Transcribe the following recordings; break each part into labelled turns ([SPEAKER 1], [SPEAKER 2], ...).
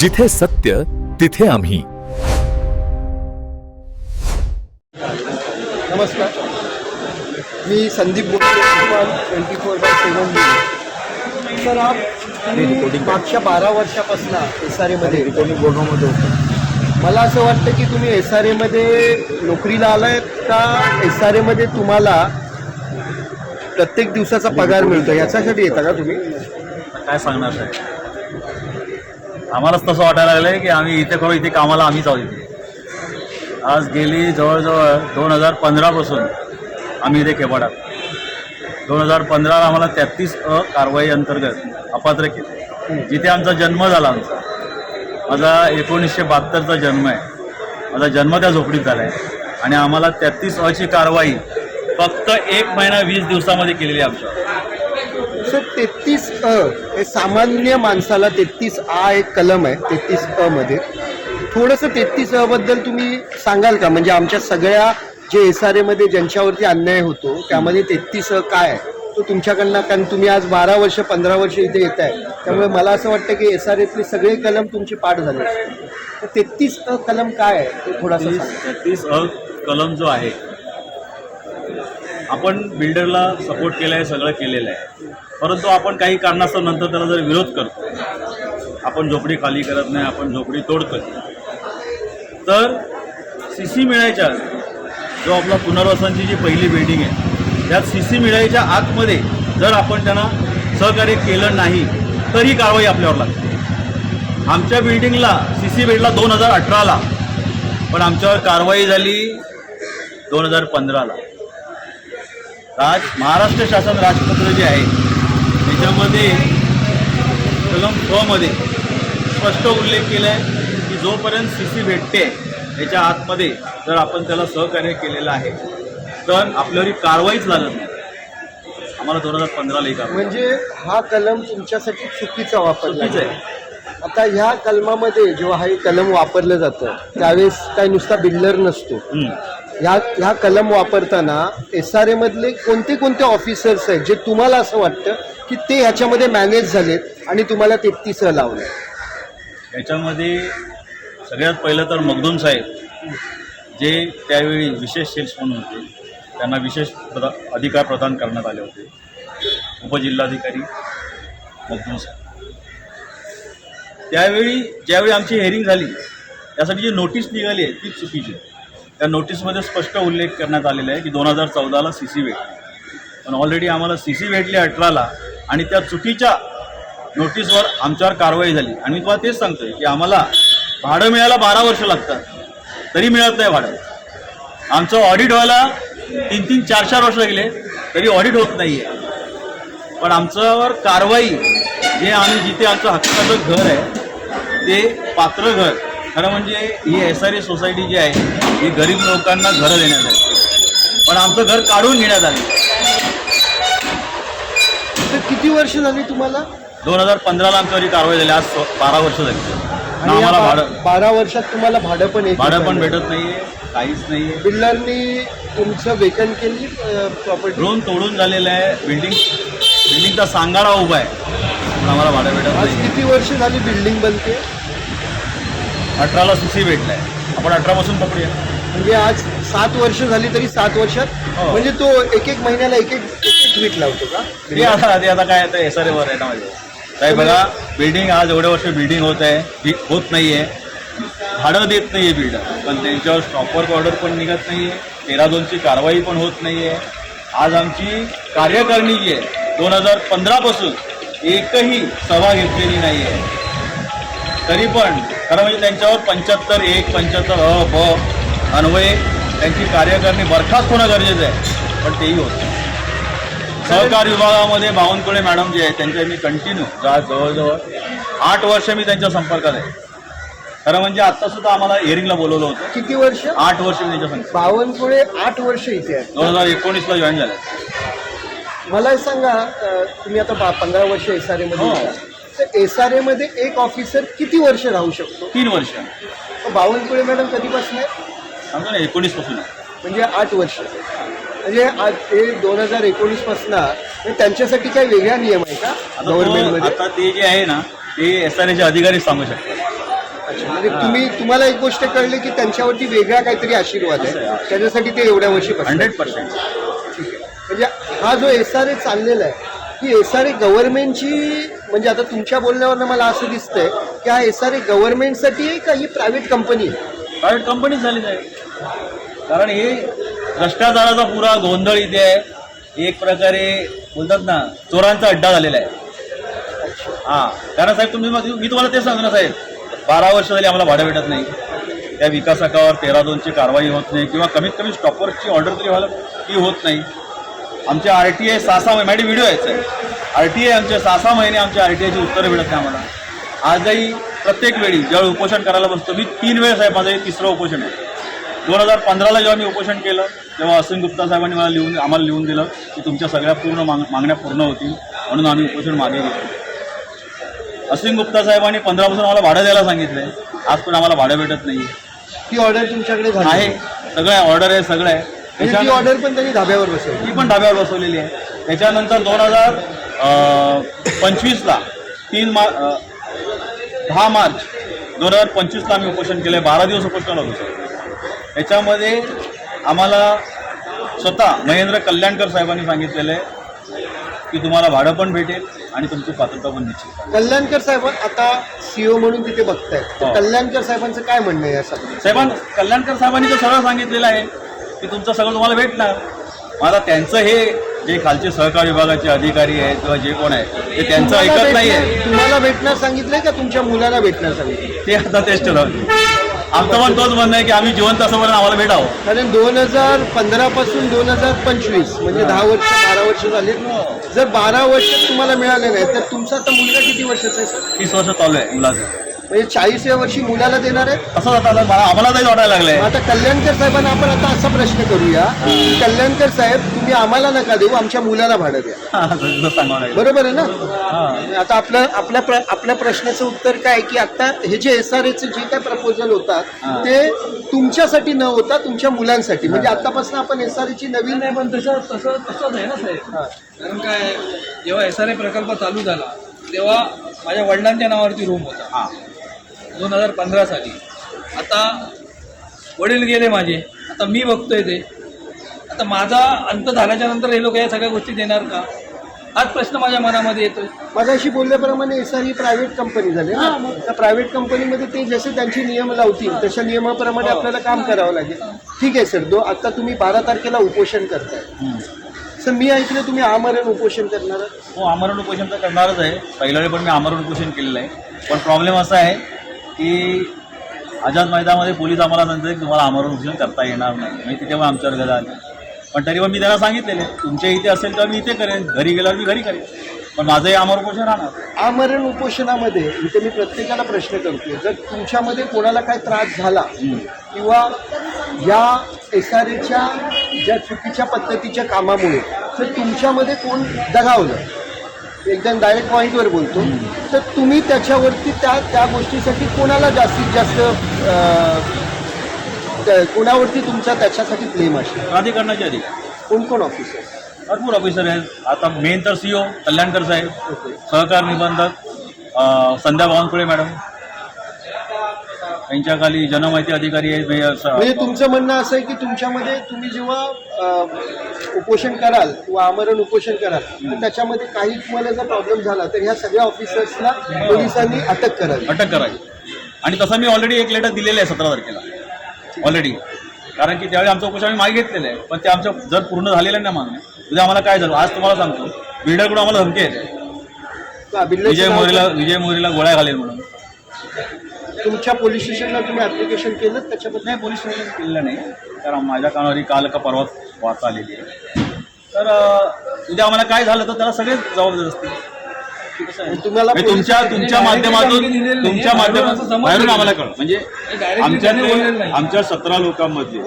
[SPEAKER 1] जिथे सत्य तिथे आम्ही.
[SPEAKER 2] नमस्कार. मी संदीप बोलतो twenty four by seven sir आप मागच्या बारा वर्षापासून एस आर एमध्ये मध्ये मला असं वाटतं की तुम्ही एस आर एमध्ये नोकरीला आलाय का एस आर एमध्ये तुम्हाला प्रत्येक दिवसाचा पगार मिळतो याच्यासाठी येता का तुम्ही?
[SPEAKER 3] काय सांगणार साहेब? आम्हालाच तसं वाटायला लागलंय की आम्ही इथे करू इथे कामाला आम्हीच आहोत इथे. आज गेली जवळजवळ दोन हजार पंधरापासून आम्ही इथे केपाडात दोन हजार पंधराला आम्हाला तेहतीस अ कारवाई अंतर्गत अपात्र केले. जिथे आमचा जन्म झाला आमचा. माझा एकोणीसशे बहात्तरचा जन्म आहे. माझा जन्म त्या झोपडीत झाला आहे आणि आम्हाला तेहतीस अची कारवाई फक्त एक महिना वीस दिवसामध्ये केलेली आमच्या.
[SPEAKER 2] सर तेहतीस अ हे सामान्य माणसाला तेहतीस आ एक कलम आहे तेहतीस अ मध्ये. थोडंसं तेहतीस अ बद्दल तुम्ही सांगाल का? म्हणजे आमच्या सगळ्या जे एस आर एमध्ये ज्यांच्यावरती अन्याय होतो त्यामध्ये तेहतीस अ काय आहे? तो तुमच्याकडनं कारण तुम्ही आज बारा वर्ष पंधरा वर्ष इथे येत आहे. त्यामुळे मला असं वाटतं की एस आर एतले सगळे कलम तुमचे पाठ झाले. तर तेहतीस अ कलम काय आहे? ते थोडासा
[SPEAKER 3] तीस
[SPEAKER 2] सांगा.
[SPEAKER 3] तीस अ कलम जो आहे आपण बिल्डरला सपोर्ट केला आहे सगळं केलेलं आहे. परंतु आपण काही कारणास्तव नंतर त्याला जर विरोध करतो आपण झोपडी खाली करत नाही आपण झोपडी तोडतो तर सी सी मिळायच्या जो आपला पुनर्वसनची जी पहिली बिल्डिंग आहे त्यात सी सी मिळायच्या आतमध्ये जर आपण त्यांना सहकार्य केलं नाही तर ही कारवाई आपल्यावर लागते. आमच्या बिल्डिंगला सी सी भेटला दोन हजार अठराला पण आमच्यावर कारवाई झाली दोन हजार पंधराला. राज महाराष्ट्र शासन राजपत्र जे आहे त्याच्यामध्ये कलम क मध्ये स्पष्ट उल्लेख केला आहे की जोपर्यंत सी सी भेटते त्याच्या आतमध्ये जर आपण त्याला सहकार्य केलेलं आहे तर आपल्यावर ही कारवाईच लागत नाही आम्हाला दोन हजार पंधराला कारवाई
[SPEAKER 2] म्हणजे हा कलम तुमच्यासाठी चुकीचा वापरला.
[SPEAKER 3] आहे
[SPEAKER 2] आता ह्या कलमामध्ये जेव्हा हे कलम वापरलं जातं त्यावेळेस काय नुसता बिल्डर नसतो. ह्या ह्या कलम वापरताना एस आर मधले कोणते कोणते ऑफिसर्स आहेत जे तुम्हाला असं वाटतं की ते ह्याच्यामध्ये मॅनेज झालेत आणि तुम्हाला तेहतीस लावलं
[SPEAKER 3] याच्यामध्ये सगळ्यात पहिलं तर मगदूम साहेब जे त्यावेळी विशेष सेल्स म्हणून होते त्यांना विशेष प्रदा अधिकार प्रदान करण्यात आले होते. उपजिल्हाधिकारी मगदूम साहेब. त्यावेळी ज्यावेळी आमची हेअरिंग झाली त्यासाठी जी नोटीस निघाली आहे ती चुकीची त्या नोटीसमध्ये स्पष्ट उल्लेख करण्यात आलेला आहे की दोन हजार चौदाला सी सी भेटली. पण ऑलरेडी आम्हाला सी सी भेटली अठराला आणि त्या चुकीच्या नोटीसवर आमच्यावर कारवाई झाली. आणि मी तुम्हाला तेच सांगतोय की आम्हाला भाडं मिळायला बारा वर्ष लागतात. तरी मिळत नाही भाडं. आमचं ऑडिट व्हायला तीन तीन चार चार वर्ष गेले तरी ऑडिट होत नाही आहे पण आमच्यावर कारवाई जे आम्ही जिथे आमचं हक्काचं घर आहे ते पात्र घर खरं म्हणजे ही एस आर ए सोसायटी जी आहे ही गरीब लोकांना घरं देण्यात आली. पण आमचं घर काढून घेण्यात आलं.
[SPEAKER 2] किती वर्ष झाली तुम्हाला?
[SPEAKER 3] दोन हजार पंधराला आमच्यावर ही कारवाई झाली. आज बारा वर्ष झाली.
[SPEAKER 2] आणि
[SPEAKER 3] आणि
[SPEAKER 2] या
[SPEAKER 3] आम्हाला
[SPEAKER 2] बा-
[SPEAKER 3] भाडं
[SPEAKER 2] बारा वर्षात तुम्हाला भाडं पण येत
[SPEAKER 3] भाडं पण
[SPEAKER 2] नाही.
[SPEAKER 3] भेटत नाहीये काहीच नाहीये.
[SPEAKER 2] बिल्डरनी तुमचं वेकन केली प्रॉपर्टी
[SPEAKER 3] ड्रोन तोडून झालेलं आहे. बिल्डिंग बिल्डिंगचा सांगाडा उभा आहे. पण आम्हाला भाडं भेटत
[SPEAKER 2] आज
[SPEAKER 3] नाही
[SPEAKER 2] किती वर्ष झाली बिल्डिंग बनते?
[SPEAKER 3] अठराला सी सी भेटलाय. आपण अठरापासून पकडूया.
[SPEAKER 2] म्हणजे आज सात वर्ष झाली तरी सात वर्षात.
[SPEAKER 3] हो.
[SPEAKER 2] म्हणजे तो एक एक महिन्याला एक एक एक एक वीट लावतो का?
[SPEAKER 3] ते आता आता काय आता एस आर एवर आहे ना माझं. साहेब बघा बिल्डिंग आज एवढ्या वर्ष बिल्डिंग होत आहे. होत नाही आहे भाडं देत नाही आहे बिल्डर पण त्यांच्यावर स्टॉपवर्क ऑर्डर पण निघत नाही आहे तेरा दोनची कारवाई पण होत नाही आहे आज आमची कार्यकारिणी जी आहे दोन हजार पंधरापासून एकही सभा घेतलेली नाही आहे तरी पण खरं म्हणजे त्यांच्यावर पंच्याहत्तर एक पंच्याहत्तर अ ब अन्वये त्यांची कार्यकारिणी बरखास्त होणं गरजेचं आहे. पण तेही होत. सहकार विभागामध्ये बावनकुळे मॅडम जे आहेत त्यांच्या मी कंटिन्यू जा जवळजवळ आठ वर्ष मी त्यांच्या संपर्कात आहे. खरं म्हणजे आत्ता सुद्धा आम्हाला हिअरिंगला बोलवलं होतं.
[SPEAKER 2] किती वर्ष?
[SPEAKER 3] आठ वर्ष मी त्यांच्या संपर्कात
[SPEAKER 2] बावनकुळे आठ वर्ष इथे आहे
[SPEAKER 3] दोन हजार एकोणीसला जॉईन झाले.
[SPEAKER 2] मला सांगा अं, तुम्ही आता बा- पंधरा वर्ष एस आरमध्ये
[SPEAKER 3] हो.
[SPEAKER 2] होता. तर एस आरमध्ये एक ऑफिसर किती वर्ष राहू शकतो?
[SPEAKER 3] तीन वर्ष.
[SPEAKER 2] बावनकुळे मॅडम कधीपासून आहे
[SPEAKER 3] सांगतो ना एकोणीसपासून.
[SPEAKER 2] म्हणजे आठ वर्ष. म्हणजे आज हे दोन हजार एकोणीसपासून त्यांच्यासाठी काही वेगळा नियम आहे का?
[SPEAKER 3] आता तो-
[SPEAKER 2] गव्हर्नमेंटमध्ये
[SPEAKER 3] आता ते जे आहे ना ते एस आर एचे अधिकारी सांगू शकतात.
[SPEAKER 2] अच्छा, म्हणजे तुम्ही तुम्हाला एक गोष्ट कळली की त्यांच्यावरती वेगळा काहीतरी आशीर्वाद आहे. त्याच्यासाठी ते एवढ्या वर्षी बसले.
[SPEAKER 3] Hundred percent.
[SPEAKER 2] ठीक आहे. म्हणजे हा जो एस आर ए चाललेला आहे ही एस आर ए गव्हर्नमेंटची म्हणजे आता तुमच्या बोलण्यावरनं मला असं दिसतंय की हा एस आर ए गव्हर्नमेंटसाठी आहे का ही प्रायव्हेट कंपनी आहे.
[SPEAKER 3] प्रायव्हेट कंपनीच झालीच आहे. कारण हे भ्रष्टाचाराचा पुरा गोंधळ इथे आहे. एक प्रकारे बोलतात ना चोरांचा अड्डा झालेला आहे. हां कारण साहेब तुम्ही मग- मी तुम्हाला तेच सांगतो ना साहेब. बारा वर्ष झाली आम्हाला भाडं भेटत नाही. त्या विकासकावर तेरा दोनची कारवाई होत नाही किंवा कमीत कमी स्टॉपवरची ऑर्डर तरी व्हायला ती होत नाही. आमचे आर टी आय सहा सहा महिने माझे व्हिडिओ आहेत साहेब. आर टी आय आमचे सहा सहा महिने आमच्या आर टी आयची उत्तरं मिळत नाही आम्हाला. आजही प्रत्येक वेळी ज्यावेळी उपोषण करायला बसतो मी तीन वेळेस साहेब माझं हे तिसरं उपोषण आहे. दोन हजार पंधराला जेव्हा मी उपोषण केलं तेव्हा असीम गुप्ता साहेबांनी मला लिहून आम्हाला लिहून दिलं की तुमच्या सगळ्या पूर्ण माग मागण्या पूर्ण होतील म्हणून आम्ही उपोषण मागे घेतलं. असीम गुप्ता साहेबांनी पंधरापासून आम्हाला भाडं द्यायला सांगितलंय आज पण आम्हाला भाडं भेटत नाही
[SPEAKER 2] ती ऑर्डर तुमच्याकडे
[SPEAKER 3] आहे. सगळं आहे ऑर्डर आहे सगळं आहे.
[SPEAKER 2] म्हणजे ती
[SPEAKER 3] त्याच्यानंतर-
[SPEAKER 2] ऑर्डर पण त्यांनी धाब्यावर बसवली.
[SPEAKER 3] ती पण डाब्यावर बसवलेली आहे. त्याच्यानंतर दोन हजार पंचवीसला तीन मार्च दहा मार्च दोन हजार पंचवीसला आम्ही उपोषण केलं आहे बारा दिवस उपोषणाला होतो. सर त्याच्यामध्ये आम्हाला स्वतः महेंद्र कल्याणकर साहेबांनी सांगितलेलं आहे की तुम्हाला भाडं पण भेटेल आणि तुमची पात्रता पण निश्चित.
[SPEAKER 2] कल्याणकर साहेब आता सीओ म्हणून तिथे बघतायत. तर
[SPEAKER 3] हो.
[SPEAKER 2] कल्याणकर साहेबांचं काय म्हणणं आहे या
[SPEAKER 3] साहेबां कल्याणकर साहेबांनी तर सरळ सांगितलेलं आहे की तुमचं सगळं तुम्हाला भेटणार. मला त्यांचं हे जे खालचे सहकार विभागाचे अधिकारी आहेत किंवा जे कोण आहे ते त्यांचं
[SPEAKER 2] तुम्हाला
[SPEAKER 3] ऐकत नाही आहे
[SPEAKER 2] तुम्हाला भेटणार सांगितलंय का तुमच्या मुलाला भेटणार सांगितलं
[SPEAKER 3] ते आता तेच ठरवलं आमचं पण तोच म्हणणं आहे की आम्ही जिवंत असं आम्हाला भेटावं.
[SPEAKER 2] कारण दोन हजार पंधरा पासून दोन हजार पंचवीस म्हणजे दहा वर्ष बारा वर्ष झाले जर बारा वर्ष तुम्हाला मिळाले नाही तर तुमचा आता मुलगा किती वर्षाचा आहे सर?
[SPEAKER 3] तीस वर्ष चालू आहे मुलाचं.
[SPEAKER 2] म्हणजे चाळीसव्या वर्षी मुलाला देणार आहे
[SPEAKER 3] असं आता मला आम्हाला वाटायला लागलंय.
[SPEAKER 2] आता कल्याणकर साहेबांना आपण आता असा प्रश्न करूया. की कल्याणकर साहेब तुम्ही आम्हाला नका देऊ आमच्या मुलाला भाडं द्या. बरोबर आहे ना?
[SPEAKER 3] हां.
[SPEAKER 2] आता आपलं आपल्या प्र, आपल्या प्रश्नाचं उत्तर काय की आता हे जे एस आर एचे जे काय प्रपोजल होतात. ते तुमच्यासाठी न होता तुमच्या मुलांसाठी. म्हणजे आतापासून आपण एस आर ची नवीन
[SPEAKER 4] नाही पण तसं तसं तसंच आहे ना साहेब. कारण काय जेव्हा एस आर ए प्रकल्प चालू झाला तेव्हा माझ्या वडिलांच्या नावावरती रूम होता.
[SPEAKER 3] हां.
[SPEAKER 4] दोन हजार पंधरा साली आता वडील गेले माझे. आता मी बघतोय ते. आता माझा अंत झाल्याच्यानंतर हे लोक या सगळ्या गोष्टी देणार का? हाच प्रश्न माझ्या मनामध्ये येतोय.
[SPEAKER 2] मगाशी बोलल्याप्रमाणे एस आर ही प्रायव्हेट कंपनी झाली ना? त्या प्रायव्हेट कंपनीमध्ये ते जसे त्यांचे नियम लावतील तशा नियमाप्रमाणे आपल्याला काम करावं लागेल. ठीक आहे सर. दो आता तुम्ही बारा तारखेला उपोषण करताय. सर मी ऐकलं तुम्ही आमरण उपोषण करणार आहात.
[SPEAKER 3] हो आमरण उपोषण तर करणारच आहे. पहिल्या वेळी पण मी आमरण उपोषण केलेलं आहे. पण प्रॉब्लेम असा आहे की आझाद मैदानामध्ये पोलीस आम्हाला सांगतात की तुम्हाला आमरण उपोषण करता येणार नाही. म्हणजे तिथे मग आमच्यावर गदा आली पण तरी पण मी त्याला सांगितलेले तुमच्या इथे असेल तर मी इथे करेन घरी गेल्यावर मी घरी करेन. पण माझंही आमरण उपोषण राहणार.
[SPEAKER 2] आमरण उपोषणामध्ये इथे मी प्रत्येकाला प्रश्न करतो जर तुमच्यामध्ये कोणाला काय त्रास झाला किंवा या एस आर एच्या ज्या चुकीच्या पद्धतीच्या कामामुळे जर तुमच्यामध्ये कोण दगावलं? एकदम डायरेक्ट पॉईंटवर बोलतो. तर तुम्ही त्याच्यावरती त्या त्या गोष्टीसाठी कोणाला जास्तीत जास्त कोणावरती तुमचा त्याच्यासाठी प्लेम असेल?
[SPEAKER 3] प्राधिकरणाचे अधिकारी
[SPEAKER 2] कोण कोण ऑफिसर
[SPEAKER 3] भरपूर ऑफिसर आहेत. आता मेन तर सीओ कल्याणकर साहेब सहकार निबंधक संध्या बावनकुळे मॅडम. यांच्या खाली जनमाहिती अधिकारी आहेत म्हणजे
[SPEAKER 2] म्हणजे तुमचं म्हणणं असं आहे की तुमच्यामध्ये तुम्ही जेव्हा अ, उपोषण कराल किंवा आमरण उपोषण कराल तर त्याच्यामध्ये काही तुम्हाला जर प्रॉब्लेम झाला तर ह्या सगळ्या ऑफिसर्सला पोलिसांनी अटक करावी.
[SPEAKER 3] अटक करावी. आणि तसं मी ऑलरेडी एक लेटर दिलेलं आहे सतरा तारखेला. ऑलरेडी कारण की त्यावेळी आमचं उपोषण आम्ही मागे घेतलेलं आहे. पण ते आमचं जर पूर्ण झालेलं नाही मागणं उद्या आम्हाला काय झालं? आज तुम्हाला सांगतो. बिल्डरकडून आम्हाला धमकी येते.
[SPEAKER 2] का? बिल्डरचं
[SPEAKER 3] विजय
[SPEAKER 2] नाव
[SPEAKER 3] मोरीला? विजय मोरीला गोळ्या घालेल म्हणून.
[SPEAKER 2] तुमच्या पोलीस स्टेशनला तुम्ही ऍप्लिकेशन केलं? त्याच्याबद्दल
[SPEAKER 3] नाही पोलीस स्टेशन केलेलं नाही. कारण माझ्या कानावरही काल का परवा वार्ता आलेली आहे. तर उद्या आम्हाला काय झालं तर त्याला सगळेच जबाबदार असतील?
[SPEAKER 2] तुम्हाला
[SPEAKER 3] म्हणजे तुमच्या तुमच्या माध्यमातून तुमच्या माध्यमातून बाहेरून आम्हाला कळ म्हणजे आमच्या आमच्या सतरा लोकांमध्ये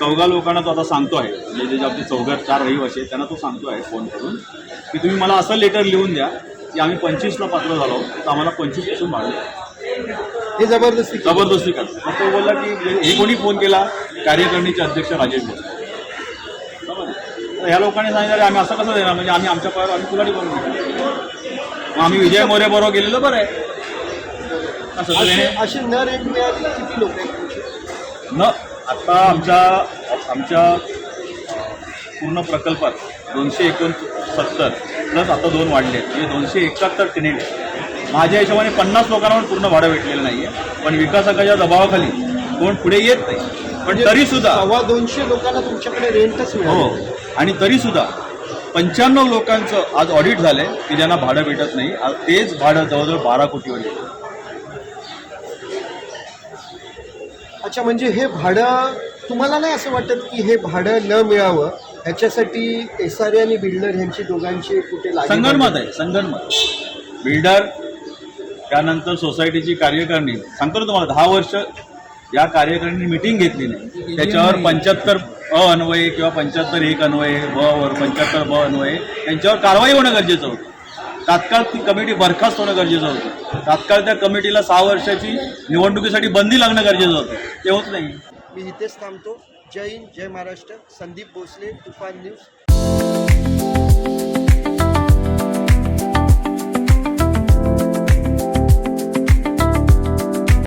[SPEAKER 3] चौघा लोकांना तो आता सांगतो आहे. म्हणजे जे आपले चौघा चार आहेत त्यांना तो सांगतो आहे फोन करून की तुम्ही मला असं लेटर लिहून द्या की आम्ही पंचवीसला पात्र झालो तर आम्हाला पंचवीसपासून भाडं.
[SPEAKER 2] हे जबरदस्ती.
[SPEAKER 3] जबरदस्ती मग तो बोलला की हे कोणी फोन केला? कार्यकारिणीचे अध्यक्ष राजेश भोसले. तर ह्या लोकांनी सांगितलं "अरे, आम्ही असं कसं देणार? म्हणजे आम्ही आमच्या पायावर आम्ही कुलाडी करून घेऊ मग आम्ही विजय मोरे बरोबर गेलेलो बरं आहे.
[SPEAKER 2] मिळाले किती लोक आहेत?
[SPEAKER 3] न आता आमच्या आमच्या पूर्ण प्रकल्पात दोनशे एकोणसत्तर प्लस आता दोन वाढले आहेत म्हणजे दोनशे एकाहत्तर टेनेट माझ्या हिशोबाने पन्नास पण पूर्ण भाडं भेटलेलं नाही आहे पण विकासकाच्या दबावाखाली कोण पुढे येत नाही. पण तरीसुद्धा
[SPEAKER 2] सव्वा दोनशे लोकांना तुमच्याकडे रेंटच
[SPEAKER 3] हो. आणि तरीसुद्धा पंच्याण्णव लोकांचं आज ऑडिट झालंय की ज्यांना भाडं भेटत नाही. तेच भाडं जवळजवळ बारा कोटीवर येतं.
[SPEAKER 2] अच्छा म्हणजे हे भाडं तुम्हाला नाही असं वाटत की हे भाडं न मिळावं? ह्याच्यासाठी एस आर आणि बिल्डर यांची दोघांची कुठे
[SPEAKER 3] संगणमत आहे संगणमत. बिल्डर त्यानंतर सोसायटीची कार्यकारिणी. सांगतो ना तुम्हाला दहा वर्ष या कार्यकारिणी मिटिंग घेतली नाही. त्याच्यावर पंच्याहत्तर अ अन्वये किंवा पंच्याहत्तर एक अन्वये ब वर पंच्याहत्तर ब अन्वये यांच्यावर कारवाई होणं गरजेचं होतं. तात्काळ ती कमिटी बरखास्त होणं गरजेचं होतं. तात्काळ त्या कमिटीला सहा वर्षाची निवडणुकीसाठी बंदी लागणं गरजेचं होतं. ते होत नाही.
[SPEAKER 2] मी इथेच थांबतो. जय हिंद जय महाराष्ट्र. संदीप भोसले तुफान न्यूज.